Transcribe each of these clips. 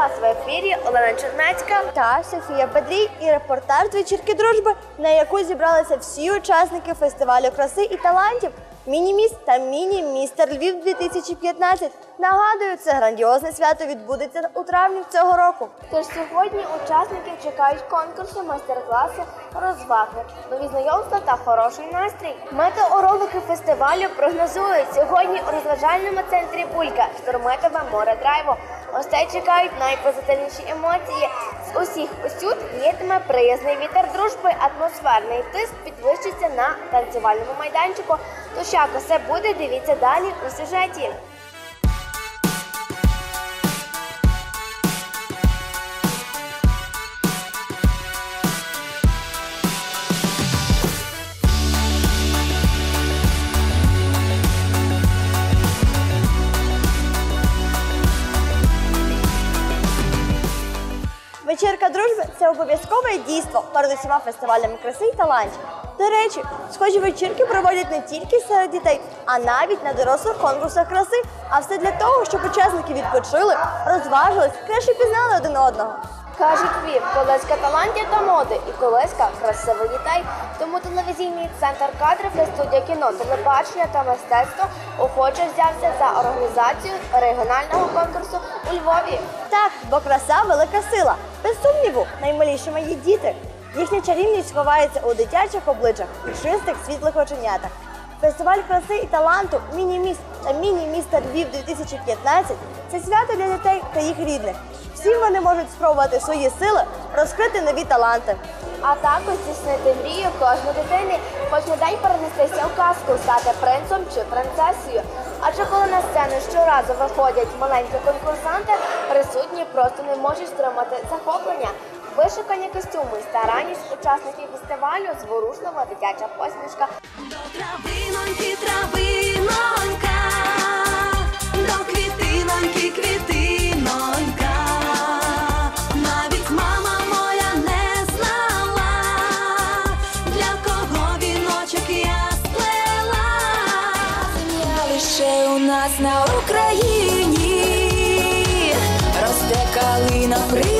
вас в ефірі Олена Чернецька. та Софія Педрій і репортаж вечірки дружби, на яку зібралися всі учасники фестивалю краси і талантів. Міні-міс та міні-містер Львів 2015. Нагадую, це грандіозне свято відбудеться у травні цього року. Тож сьогодні учасників чекають конкурси, майстер-класи, розваги, нові знайомства та хороший настрій. Метеорологи фестивалю прогнозують сьогодні у розважальному центрі Булька штурметове море драйву. Гостей чекають найпозитивніші емоції. З усіх усюд віятиме приязний вітер дружби, атмосферний тиск підвищиться на танцювальному майданчику. Тож як усе буде, дивіться далі у сюжеті. Вечірка дружби це обов'язкове дійство перед усіма фестивалями краси і талантів. До речі, схожі вечірки проводять не тільки серед дітей, а навіть на дорослих конкурсах краси. А все для того, щоб учасники відпочили, розважились, краще пізнали один одного. Кажуть Львів, колеска талантів та моди і колеска красивих дітей. Тому телевізійний центр кадрів та студія кіно, телебачення та мистецтво охоче взявся за організацію регіонального конкурсу у Львові. Так, бо краса велика сила. Без сумніву, наймалішими є діти. Їхня чарівність ховається у дитячих обличчях і чистих світлих оченятах. Фестиваль краси і таланту Міні-міст та Міні-містер Львів 2015 це свято для дітей та їх рідних. Всі вони можуть спробувати свої сили, розкрити нові таланти. А також здійснити мрію кожної дитини, хоч на день перенестися у казку, стати принцем чи принцесою. Адже коли на сцену щоразу виходять маленькі конкурсанти, присутні просто не можуть стримати захоплення. Вишукані костюми, старанність учасників фестивалю, зворушлива дитяча посмішка. До травиноньки, нас на Україні, росте калина при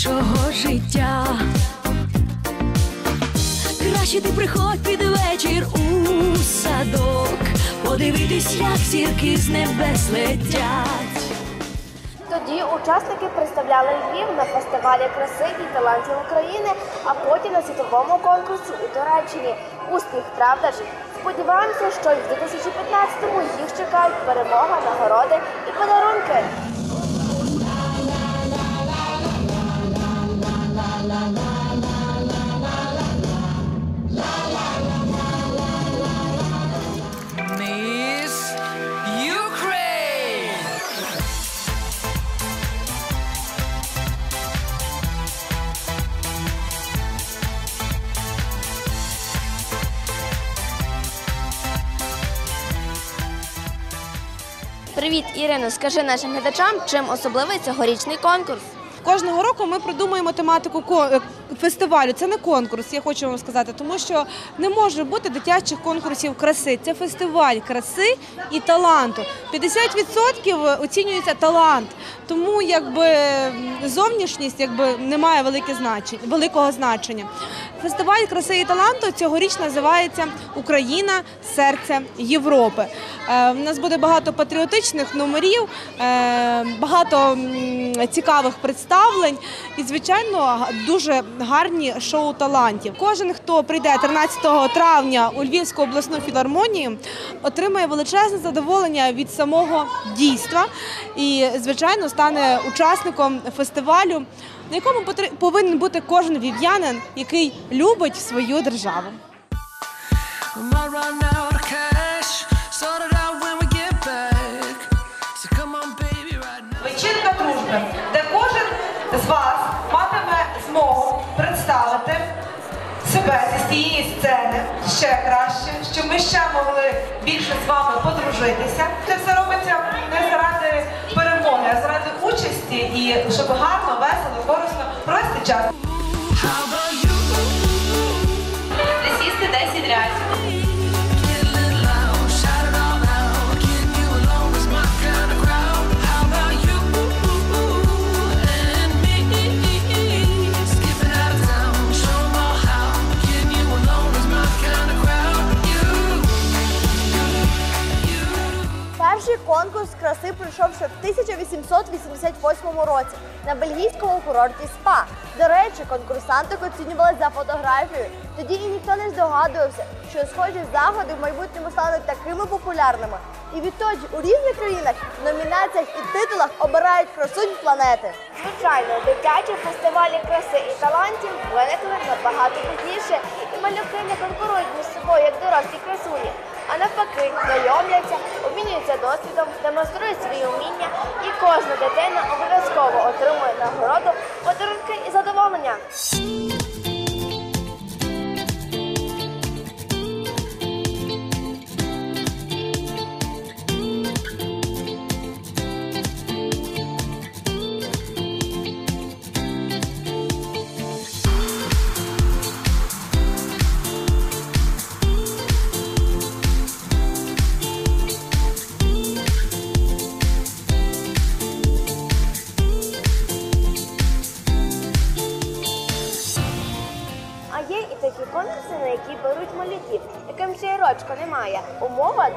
іншого життя. Краще ти приходь під вечір у садок, подивитись, як зірки з небес летять. Тоді учасники представляли Львів на фестивалі краси і талантів України, а потім на світовому конкурсі у Туреччині. Успіх, правда ж? Сподіваємося, що в 2015-му їх чекають перемога, нагороди і подарунки. Привіт, Ірино. Скажи нашим глядачам, чим особливий цьогорічний конкурс. Кожного року ми продумуємо тематику е, фестивалю. Це не конкурс, я хочу вам сказати, тому що не може бути дитячих конкурсів краси. Це фестиваль краси і таланту. 50% оцінюється талант, тому якби зовнішність якби не має велике значення, великого значення. Фестиваль краси і таланту цьогоріч називається Україна серце Європи. Е, У нас буде багато патріотичних номерів, е, багато цікавих представлень і, звичайно, дуже гарні шоу талантів. Кожен, хто прийде 13 травня у Львівську обласну філармонію, отримає величезне задоволення від самого дійства і, звичайно, стане учасником фестивалю, на якому повинен бути кожен вів'янин, який любить свою державу. Вечірка дружби, де кожен з вас матиме змогу представити себе зі цієї сцени ще краще, щоб ми ще могли більше з вами подружитися. Це все робиться не заради перемоги заради участі і щоб гарно, весело, корисно провести час. Присісти 10 разів. Краси пройшов ще в 1888 році на бельгійському курорті СПА. До речі, конкурсанти оцінювали за фотографію. Тоді і ніхто не здогадувався, що схожі заходи в майбутньому стануть такими популярними. І відтоді у різних країнах номінаціях і титулах обирають красунь планети. Звичайно, дитячі фестивалі краси і талантів виникли набагато пізніше, і малюки не конкурують між собою як дорослі красуні, а навпаки, знайомляться, обмінюються досвідом, демонструють свої уміння, і кожна дитина обов'язково отримує нагороду, подарунки і задоволення.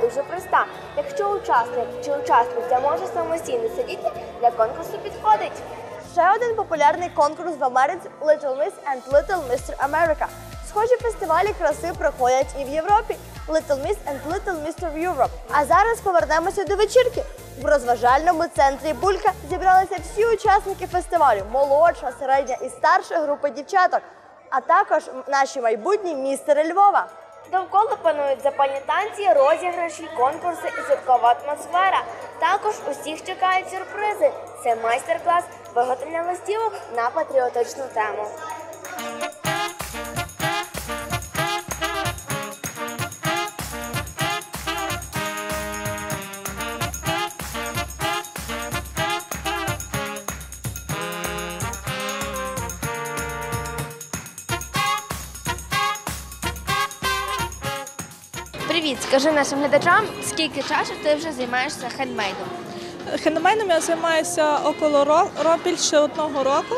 Дуже проста. Якщо учасник чи учасниця може самостійно сидіти, для конкурсу підходить. Ще один популярний конкурс в Америці Little Miss and Little Mr. America. Схожі фестивалі краси проходять і в Європі Little Miss and Little Mr. Europe. А зараз повернемося до вечірки. В розважальному центрі Булька зібралися всі учасники фестивалю, молодша, середня і старша групи дівчаток, а також наші майбутні містери Львова. Довкола панують запальні танці, розіграші, конкурси і святкова атмосфера. Також усіх чекають сюрпризи. Це майстер-клас виготовлення листівок на патріотичну тему. Привіт, скажи нашим глядачам, скільки часу ти вже займаєшся хендмейдом? Хендмейдом я займаюся около ро- більше одного року.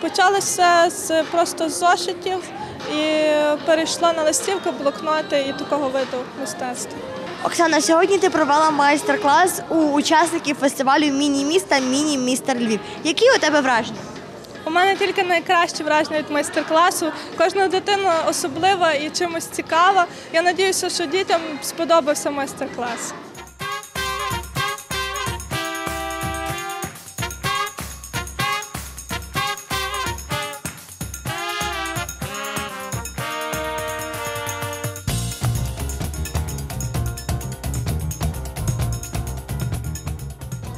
Почалося з просто з зошитів і перейшла на листівки, блокноти і такого виду мистецтва. Оксана, сьогодні ти провела майстер-клас у учасників фестивалю Міні-міст та Міні-містер Львів. Які у тебе враження? У мене тільки найкращі враження від майстер-класу. Кожна дитина особлива і чимось цікава. Я сподіваюся, що дітям сподобався майстер-клас.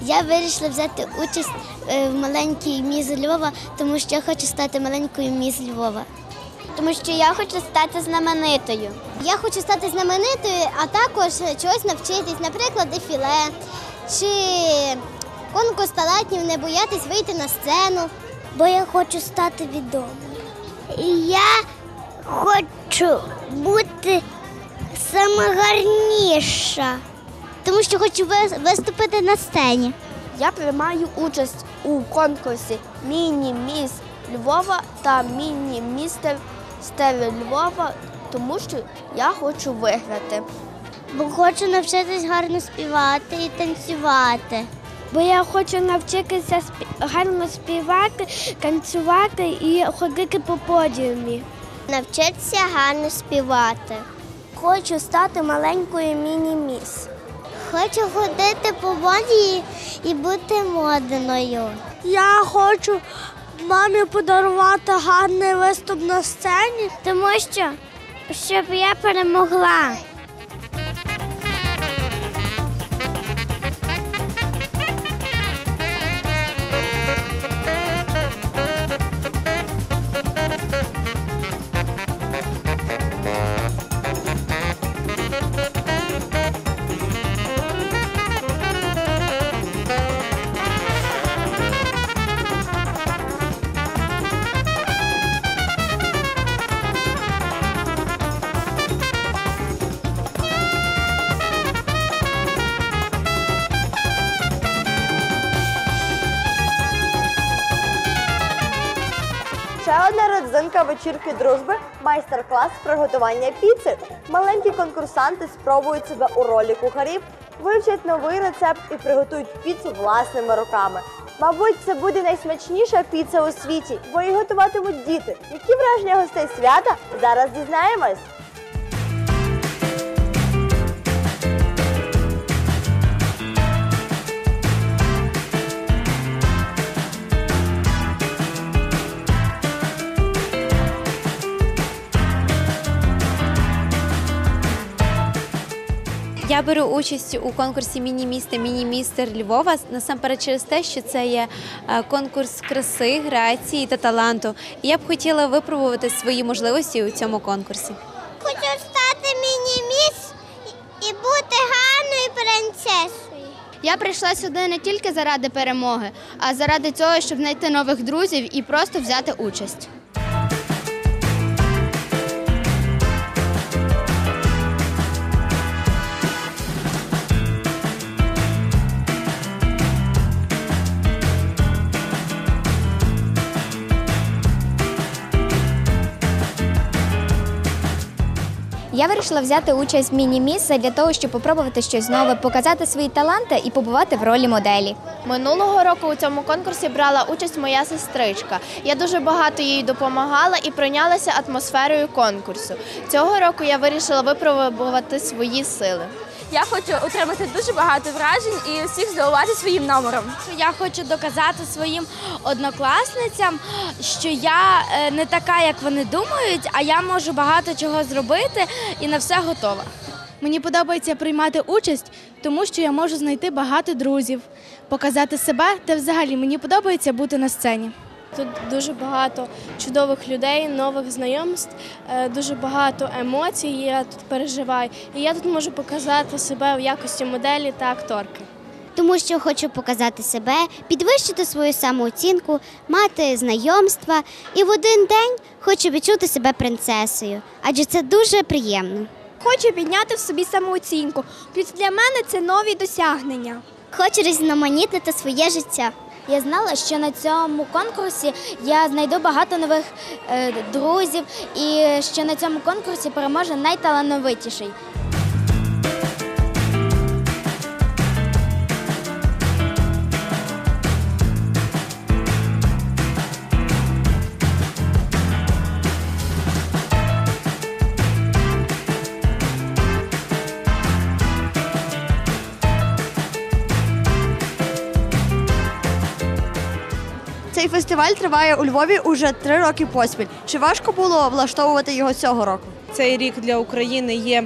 Я вирішила взяти участь в маленькій міз Львова, тому що я хочу стати маленькою міз Львова. Тому що я хочу стати знаменитою. Я хочу стати знаменитою, а також чогось навчитись, наприклад, дефіле чи конкурс талантів, не боятись вийти на сцену. Бо я хочу стати відомою. Я хочу бути саме гарніша тому що хочу виступити на сцені. Я приймаю участь у конкурсі Міні-міс Львова та Міні-містер Стер Львова, тому що я хочу виграти. Бо хочу навчитись гарно співати і танцювати. Бо я хочу навчитися гарно співати, танцювати і ходити по подіумі. Навчитися гарно співати. Хочу стати маленькою міні-міс. Хочу ходити по воді і бути модною. Я хочу мамі подарувати гарний виступ на сцені, тому що щоб я перемогла. Вечірки дружби майстер-клас приготування піци. Маленькі конкурсанти спробують себе у ролі кухарів, вивчать новий рецепт і приготують піцу власними руками. Мабуть, це буде найсмачніша піца у світі, бо її готуватимуть діти. Які враження гостей свята? Зараз дізнаємось. Я беру участь у конкурсі Міні-місто Міні-містер Львова насамперед через те, що це є е, конкурс краси, грації та таланту. І я б хотіла випробувати свої можливості у цьому конкурсі. Хочу стати міні-міс і бути гарною принцесою. Я прийшла сюди не тільки заради перемоги, а заради цього, щоб знайти нових друзів і просто взяти участь. Я вирішила взяти участь в міні-місце для того, щоб попробувати щось нове, показати свої таланти і побувати в ролі моделі. Минулого року у цьому конкурсі брала участь моя сестричка. Я дуже багато їй допомагала і прийнялася атмосферою конкурсу. Цього року я вирішила випробувати свої сили. Я хочу отримати дуже багато вражень і всіх здивувати своїм номером. Я хочу доказати своїм однокласницям, що я е, не така, як вони думають, а я можу багато чого зробити і на все готова. Мені подобається приймати участь, тому що я можу знайти багато друзів, показати себе та взагалі мені подобається бути на сцені. Тут дуже багато чудових людей, нових знайомств, е, дуже багато емоцій. Я тут переживаю. І я тут можу показати себе в якості моделі та акторки. Тому що хочу показати себе, підвищити свою самооцінку, мати знайомства і в один день хочу відчути себе принцесою, адже це дуже приємно. Хочу підняти в собі самооцінку. Для мене це нові досягнення. Хочу різноманітнити своє життя. Я знала, що на цьому конкурсі я знайду багато нових е, друзів, і що на цьому конкурсі переможе найталановитіший. Цей фестиваль триває у Львові уже три роки поспіль. Чи важко було влаштовувати його цього року? Цей рік для України є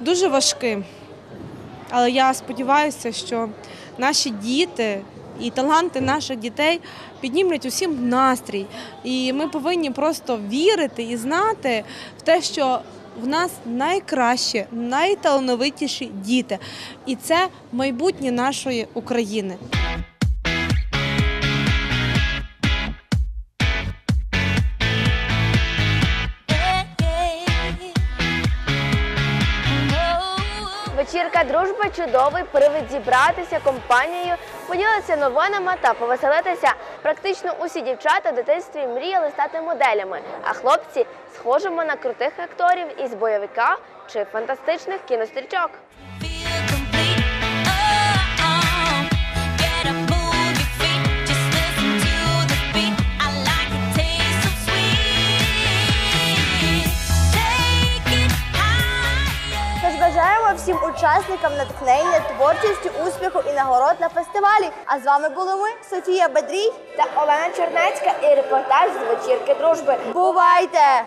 дуже важким. Але я сподіваюся, що наші діти і таланти наших дітей піднімлять усім настрій. І ми повинні просто вірити і знати в те, що в нас найкращі, найталановитіші діти. І це майбутнє нашої України. Вечірка дружба чудовий привид зібратися компанією, поділитися новинами та повеселитися. Практично усі дівчата в дитинстві мріяли стати моделями, а хлопці схожими на крутих акторів із бойовика чи фантастичних кінострічок. Учасникам натхнення, творчості, успіху і нагород на фестивалі. А з вами були ми, Софія Бедрій та Олена Чернецька і репортаж з вечірки дружби. Бувайте!